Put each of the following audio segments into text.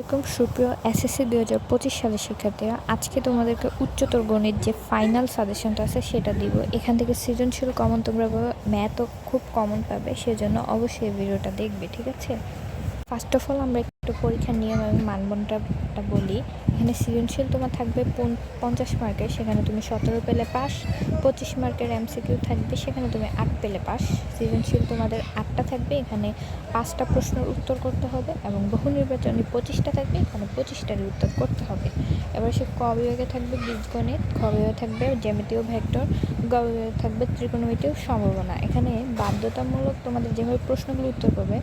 এরকম সুপ্রিয় এসএসসি দু হাজার পঁচিশ সালের শিক্ষার্থীরা, আজকে তোমাদেরকে উচ্চতর গণিত যে ফাইনাল সাজেশনটা আছে সেটা দিব। এখান থেকে সৃজনশীল কমন তোমরা ম্যাথও খুব কমন পাবে, সেজন্য অবশ্যই ভিডিওটা দেখবে, ঠিক আছে? ফার্স্ট অফ অল আমরা একটু পরীক্ষার নিয়ম এবং মানবন্ডটা বলি। এখানে সৃজনশীল তোমার থাকবে পঞ্চাশ মার্কের সেখানে তুমি সতেরো পেলে পাস, পঁচিশ মার্কের এমসিকিউ থাকবে, সেখানে তুমি আট পেলে পাস। সৃজনশীল তোমাদের আটটা থাকবে, এখানে পাঁচটা প্রশ্নের উত্তর করতে হবে এবং বহু নির্বাচনী পঁচিশটা থাকবে, এখানে পঁচিশটারই উত্তর করতে হবে। এবার সে ক বিভাগে থাকবে? বীজগণিত। খ বিভাগে থাকবে জ্যামিতীয় ভেক্টর। গ বিভাগে থাকবে ত্রিকোণমিতীয় সম্ভাবনা। এখানে বাধ্যতামূলক তোমাদের যেভাবে প্রশ্নগুলো উত্তর করবে,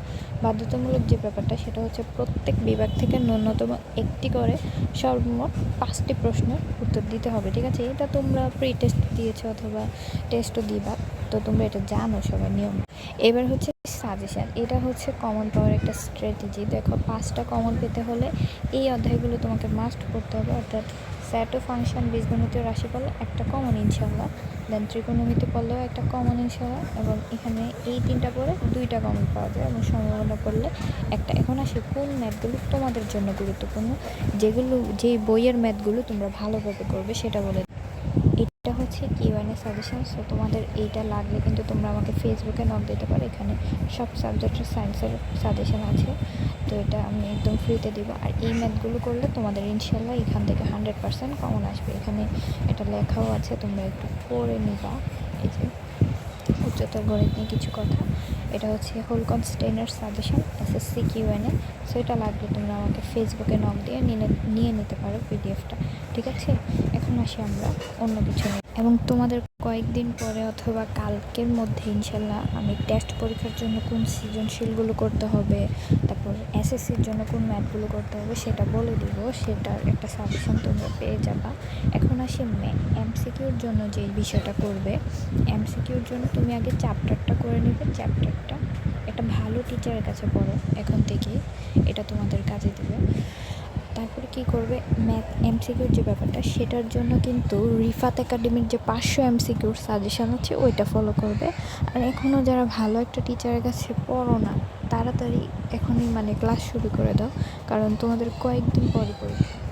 বাধ্যতামূলক যে ব্যাপারটা, সেটা হচ্ছে প্রত্যেক বিভাগ থেকে ন্যূনতম একটি করে সর্বমোট পাঁচটি প্রশ্নের উত্তর দিতে হবে, ঠিক আছে? এটা তোমরা প্রি টেস্ট দিয়েছ অথবা টেস্টও দিবা, তো তোমরা এটা জানো সবাই নিয়ম। এবার হচ্ছে সাজেশান এটা হচ্ছে কমন পাওয়ার একটা স্ট্র্যাটেজি দেখো, পাঁচটা কমন পেতে হলে এই অধ্যায়গুলো তোমাকে মাস্ট করতে হবে। অর্থাৎ স্যাটো ফাংশন বীজগণিতীয় রাশিফল, একটা কমন ইনশাল্লাহ দেন ত্রিকোণমিতি পড়লেও একটা কমন ইনশাল্লাহ এবং এখানে এই তিনটা পড়ে দুইটা কমন পাওয়া যায়। এবং সম্ভাবনা পড়লে একটা। এখন আসে, কোন ম্যাথগুলো তোমাদের জন্য গুরুত্বপূর্ণ? যেগুলো, যেই বইয়ের ম্যাথগুলো তোমরা ভালোভাবে করবে, সেটা বলে হচ্ছে কিউএনএ সাজেশন সো তোমাদের এইটা লাগলে কিন্তু তোমরা আমাকে ফেসবুকে নক দিতে পারো, এখানে সব সাবজেক্টের সায়েন্সের সাজেশন আছে, তো এটা আমি একদম ফ্রিতে দিব। আর এই ম্যাথগুলো করলে তোমাদের ইনশাল্লাহ এখান থেকে হান্ড্রেড পার্সেন্ট কমন আসবে। এখানে এটা লেখাও আছে, তোমরা একটু পড়ে নিবা, এই যে উচ্চতর গণিত নিয়ে কিছু কথা। এটা হচ্ছে হোলকন কনস্টেইনার সাজেশন এসএসসি এ। সো এটা লাগলে তোমরা আমাকে ফেসবুকে নক দিয়ে নিয়ে নিতে পারো পিডিএফটা ঠিক আছে? এখন আসি আমরা অন্য কিছু নিয়ে। এবং তোমাদের কয়েকদিন পরে অথবা কালকের মধ্যে ইনশাল্লাহ আমি টেস্ট পরীক্ষার জন্য কোন সৃজনশীলগুলো করতে হবে, তারপর এসএসসির জন্য কোন ম্যাথগুলো করতে হবে সেটা বলে দিব, সেটার একটা সাজেশন তোমরা পেয়ে যাবা। এখন আসি এমসিকিউর জন্য যে বিষয়টা করবে এমসিকিউর জন্য তুমি আগে চ্যাপ্টারটা করে নেবে চ্যাপ্টারটা একটা ভালো টিচারের কাছে পড়ো, এখন থেকে এটা তোমাদের কাজে দেবে। তারপরে কি করবে? ম্যাথ এমসিকিউর যে ব্যাপারটা, সেটার জন্য কিন্তু রিফাত একাডেমির যে পাঁচশো এমসিকিউর সাজেশান আছে, ওইটা ফলো করবে। আর এখনও যারা ভালো একটা টিচারের কাছে পড়ো না, তাড়াতাড়ি এখনই মানে ক্লাস শুরু করে দাও, কারণ তোমাদের কয়েকদিন পরে পরীক্ষা।